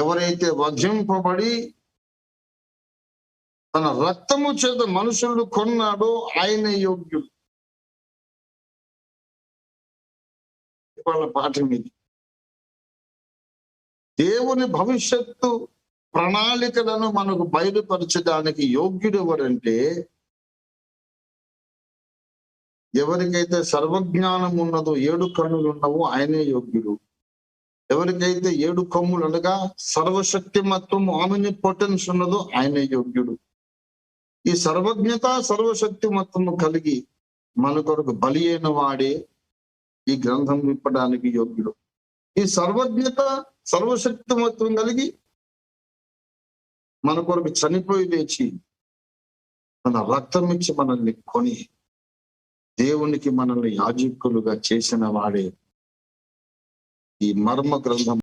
ఎవరైతే వధింపబడి తన రక్తము చేత మనుషులు కొన్నాడో ఆయన యోగ్యుడు. వాళ్ళ పాఠం ఇది. దేవుని భవిష్యత్తు ప్రణాళికలను మనకు బయలుపరచడానికి యోగ్యుడు ఎవరంటే ఎవరికైతే సర్వజ్ఞానం ఉన్నదో ఏడు కన్నులు ఉన్నవో ఆయనే యోగ్యుడు. ఎవరికైతే ఏడు కొమ్ములు అనగా సర్వశక్తిమత్వము ఆమెని పొటెన్స్ ఉన్నదో ఆయన యోగ్యుడు. ఈ సర్వజ్ఞత సర్వశక్తిమత్వము కలిగి మన కొరకు బలి అయిన వాడే ఈ గ్రంథం విప్పడానికి యోగ్యుడు. ఈ సర్వజ్ఞత సర్వశక్తిమత్వం కలిగి మన కొరకు చనిపోయి లేచి మన రక్తం ఇచ్చి మనల్ని కొని దేవునికి మనల్ని యాజకులుగా చేసిన వాడే ఈ మర్మ గ్రంథం